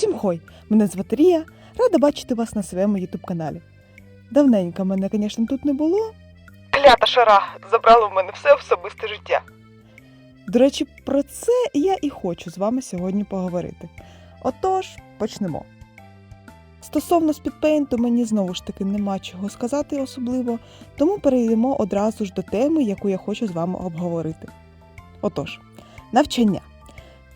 Всім хой! Мене звати Рія, рада бачити вас на своєму ютуб каналі. Давненько мене, звісно, тут не було. Клята шара забрала в мене все особисте життя. До речі, про це я і хочу з вами сьогодні поговорити. Отож, почнемо. Стосовно спідпейнту, мені знову ж таки нема чого сказати особливо, тому перейдемо одразу ж до теми, яку я хочу з вами обговорити. Отож, навчання.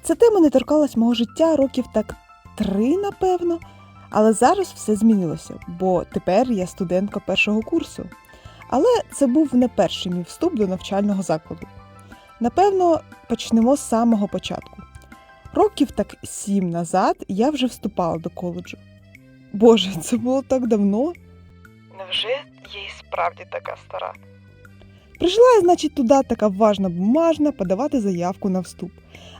Ця тема не торкалась мого життя років так три, напевно, але зараз все змінилося, бо тепер я студентка першого курсу. Але це був не перший мій вступ до навчального закладу. Напевно, почнемо з самого початку. Років так сім назад я вже вступала до коледжу. Боже, це було так давно. Невже я і справді така стара? Прийшла я, значить, туди така важна бумажна подавати заявку на вступ.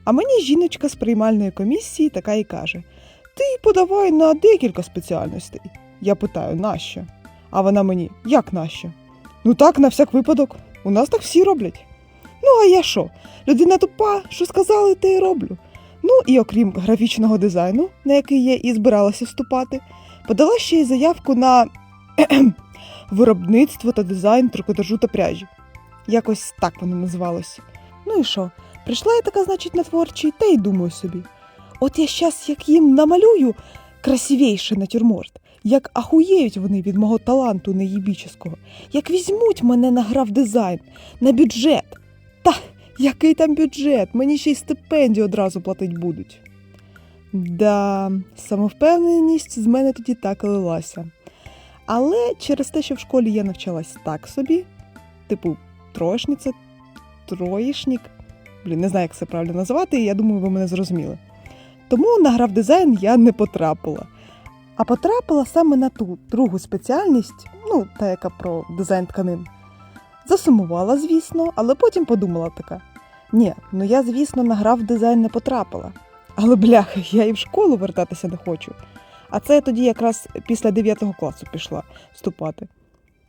А мені жіночка з приймальної комісії така і каже: Ти подавай на декілька спеціальностей. Я питаю, нащо? А вона мені, як нащо? Ну так, на всяк випадок. У нас так всі роблять. Ну, а я що? Людина тупа, що сказали, те й роблю. Ну і окрім графічного дизайну, на який я і збиралася вступати, подала ще й заявку на виробництво та дизайн трикотажу та пряжі. Якось так воно називалось. Ну і що? Прийшла я така, значить, на творчий, та й думаю собі. От я щас як їм намалюю красивейший натюрморт, як ахуєють вони від мого таланту неїбіческого, як візьмуть мене на граф-дизайн, на бюджет. Та який там бюджет? Мені ще й стипендію одразу платить будуть. Да, самовпевненість з мене тоді так і лилася. Але через те, що в школі я навчалась так собі, типу троєшниця, троєшнік, блін, не знаю, як це правильно називати, і я думаю, ви мене зрозуміли. Тому на граф-дизайн я не потрапила. А потрапила саме на ту другу спеціальність, ну, та яка про дизайн тканин. Засумувала, звісно, але потім подумала така: ні, ну я, звісно, на граф-дизайн не потрапила. Але бляха, я і в школу вертатися не хочу. А це я тоді якраз після 9 класу пішла вступати.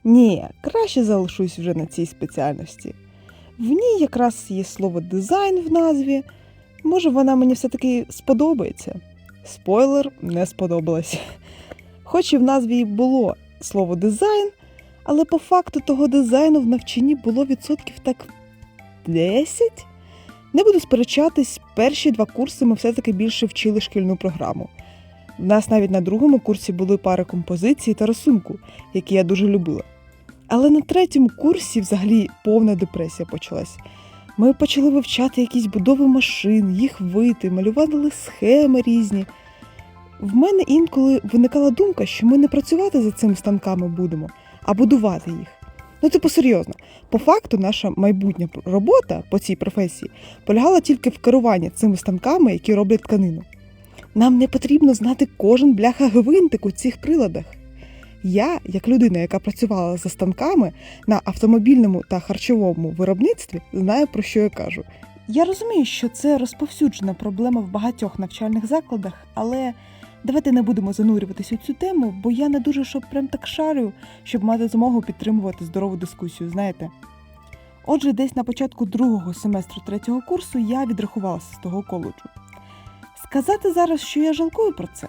Ні, краще залишусь вже на цій спеціальності. В ній якраз є слово дизайн в назві. Може, вона мені все-таки сподобається. Спойлер не сподобалась. Хоч і в назві і було слово дизайн, але по факту того дизайну в навчанні було відсотків так 10. Не буду сперечатись, перші два курси ми все-таки більше вчили шкільну програму. В нас навіть на другому курсі були пари композиції та рисунку, які я дуже любила. Але на третьому курсі взагалі повна депресія почалась. Ми почали вивчати якісь будови машин, їх вити, малювали схеми різні. В мене інколи виникала думка, що ми не працювати за цими станками будемо, а будувати їх. Ну, типу, серйозно, по факту, наша майбутня робота по цій професії полягала тільки в керуванні цими станками, які роблять тканину. Нам не потрібно знати кожен бляха гвинтик у цих приладах. Я, як людина, яка працювала за станками на автомобільному та харчовому виробництві, знаю про що я кажу. Я розумію, що це розповсюджена проблема в багатьох навчальних закладах, але давайте не будемо занурюватись у цю тему, бо я не дуже щоб прям так шарю, щоб мати змогу підтримувати здорову дискусію, знаєте. Отже, десь на початку другого семестру третього курсу я відрахувалася з того коледжу. Сказати зараз, що я жалкую про це?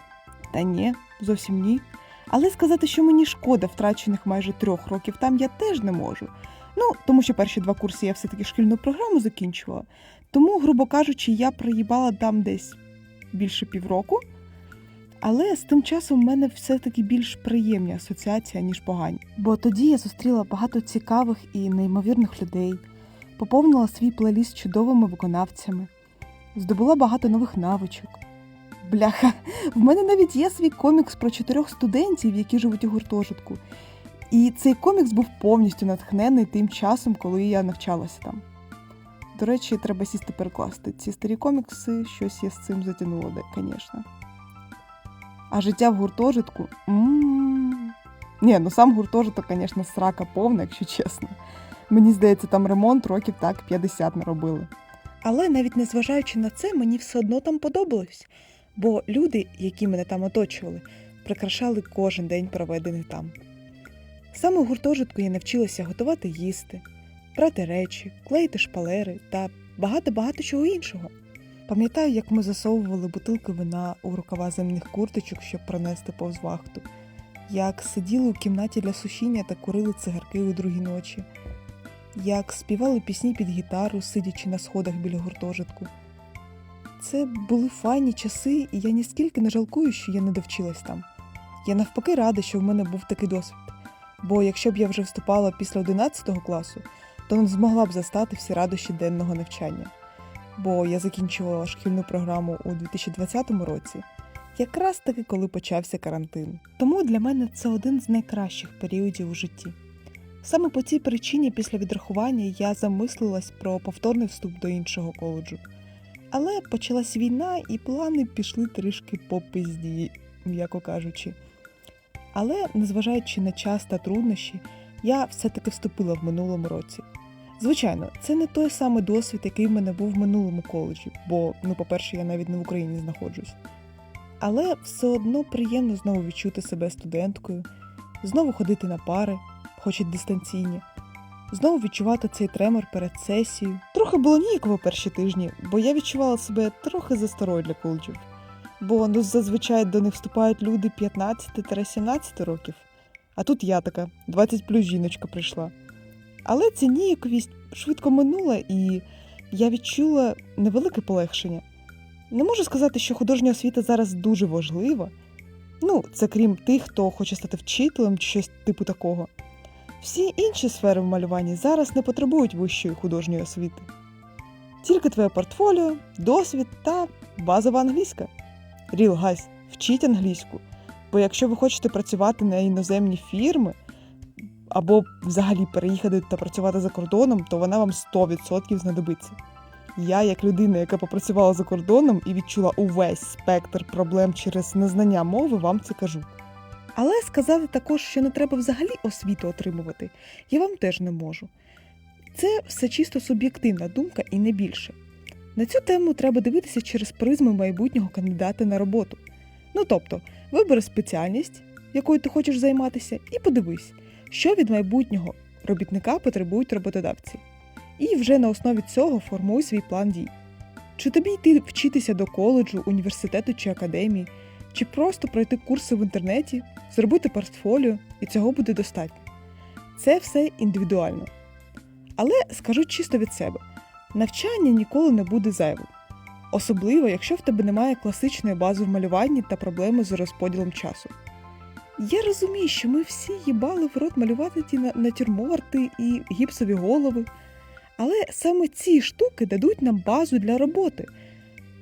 Та ні, зовсім ні. Але сказати, що мені шкода втрачених майже трьох років там я теж не можу. Ну, тому що перші два курси я все-таки шкільну програму закінчувала. Тому, грубо кажучи, я проїбала там десь більше півроку. Але з тим часом в мене все-таки більш приємні асоціації, ніж погані. Бо тоді я зустріла багато цікавих і неймовірних людей, поповнила свій плейліст чудовими виконавцями, здобула багато нових навичок. Бляха, в мене навіть є свій комікс про чотирьох студентів, які живуть у гуртожитку. І цей комікс був повністю натхнений тим часом, коли я навчалася там. До речі, треба сісти перекласти. Ці старі комікси, щось я з цим затягнула, звісно. А життя в гуртожитку. м Ні, ну сам гуртожиток, звісно, срака повна, якщо чесно. Мені здається, там ремонт років так 50 наробили. Але навіть незважаючи на це, мені все одно там подобалось. Бо люди, які мене там оточували, прикрашали кожен день проведений там. Саме в гуртожитку я навчилася готувати їсти, прати речі, клеїти шпалери та багато-багато чого іншого. Пам'ятаю, як ми засовували бутилки вина у рукава зимних курточок, щоб пронести повз вахту, як сиділи у кімнаті для сушіння та курили цигарки у другі ночі, як співали пісні під гітару, сидячи на сходах біля гуртожитку. Це були файні часи, і я ніскільки не жалкую, що я не довчилась там. Я навпаки рада, що в мене був такий досвід. Бо якщо б я вже вступала після 11 класу, то не змогла б застати всі радощі денного навчання. Бо я закінчувала шкільну програму у 2020 році, якраз таки коли почався карантин. Тому для мене це один з найкращих періодів у житті. Саме по цій причині після відрахування я замислилась про повторний вступ до іншого коледжу. Але почалась війна, і плани пішли трішки по пизді, м'яко кажучи. Але, незважаючи на час та труднощі, я все-таки вступила в минулому році. Звичайно, це не той самий досвід, який в мене був в минулому коледжі, бо, ну, по-перше, я навіть не в Україні знаходжусь. Але все одно приємно знову відчути себе студенткою, знову ходити на пари, хоч і дистанційні, знову відчувати цей тремор перед сесією. Трохи було ніяково перші тижні, бо я відчувала себе трохи за старою для коледжів. Бо ну, зазвичай до них вступають люди 15-17 років. А тут я така, 20 плюс жіночка прийшла. Але ця ніяковість швидко минула, і я відчула невелике полегшення. Не можу сказати, що художня освіта зараз дуже важлива. Ну, це крім тих, хто хоче стати вчителем чи щось типу такого. Всі інші сфери в малюванні зараз не потребують вищої художньої освіти. Тільки твоє портфоліо, досвід та базова англійська. Ріл гайс, вчіть англійську. Бо якщо ви хочете працювати на іноземні фірми або взагалі переїхати та працювати за кордоном, то вона вам 100% знадобиться. Я, як людина, яка попрацювала за кордоном і відчула увесь спектр проблем через незнання мови, вам це кажу. Але сказати також, що не треба взагалі освіту отримувати, я вам теж не можу. Це все чисто суб'єктивна думка і не більше. На цю тему треба дивитися через призму майбутнього кандидата на роботу. Ну тобто, вибери спеціальність, якою ти хочеш займатися, і подивись, що від майбутнього робітника потребують роботодавці. І вже на основі цього формуй свій план дій. Чи тобі йти вчитися до коледжу, університету чи академії, чи просто пройти курси в інтернеті, зробити портфоліо, і цього буде достатньо. Це все індивідуально. Але скажу чисто від себе: навчання ніколи не буде зайвим. Особливо, якщо в тебе немає класичної бази в малюванні та проблеми з розподілом часу. Я розумію, що ми всі їбали в рот малювати ті натюрморти і гіпсові голови, але саме ці штуки дадуть нам базу для роботи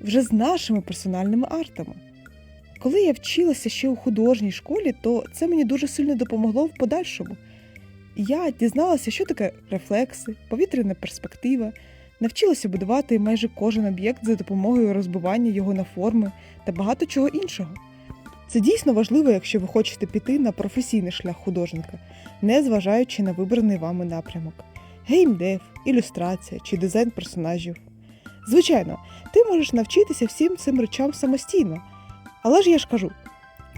вже з нашими персональними артами. Коли я вчилася ще у художній школі, то це мені дуже сильно допомогло в подальшому. Я дізналася, що таке рефлекси, повітряна перспектива, навчилася будувати майже кожен об'єкт за допомогою розбивання його на форми та багато чого іншого. Це дійсно важливо, якщо ви хочете піти на професійний шлях художника, не зважаючи на вибраний вами напрямок: геймдев, ілюстрація чи дизайн персонажів. Звичайно, ти можеш навчитися всім цим речам самостійно, але ж я ж кажу,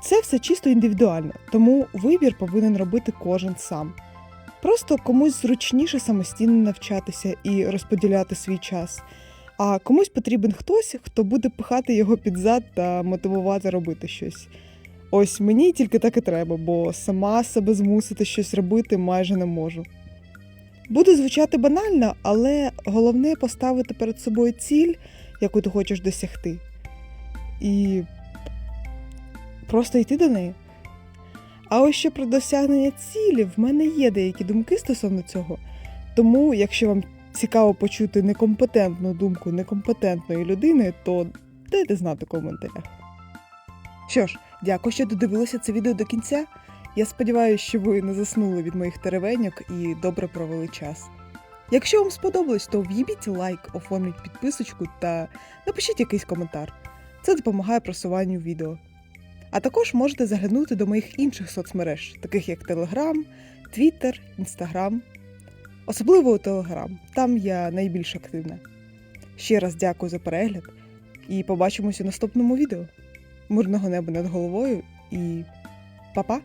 це все чисто індивідуально, тому вибір повинен робити кожен сам. Просто комусь зручніше самостійно навчатися і розподіляти свій час, а комусь потрібен хтось, хто буде пихати його під зад та мотивувати робити щось. Ось мені тільки так і треба, бо сама себе змусити щось робити майже не можу. Буде звучати банально, але головне поставити перед собою ціль, яку ти хочеш досягти, і просто йти до неї. А ось що про досягнення цілі, в мене є деякі думки стосовно цього. Тому, якщо вам цікаво почути некомпетентну думку некомпетентної людини, то дайте знати в коментарях. Що ж, дякую, що додивилися це відео до кінця. Я сподіваюся, що ви не заснули від моїх теревеньок і добре провели час. Якщо вам сподобалось, то в'їбіть лайк, оформіть підписочку та напишіть якийсь коментар. Це допомагає просуванню відео. А також можете заглянути до моїх інших соцмереж, таких як Telegram, Twitter, Instagram. Особливо у Telegram, там я найбільш активна. Ще раз дякую за перегляд і побачимося у наступному відео. Мирного неба над головою і па-па!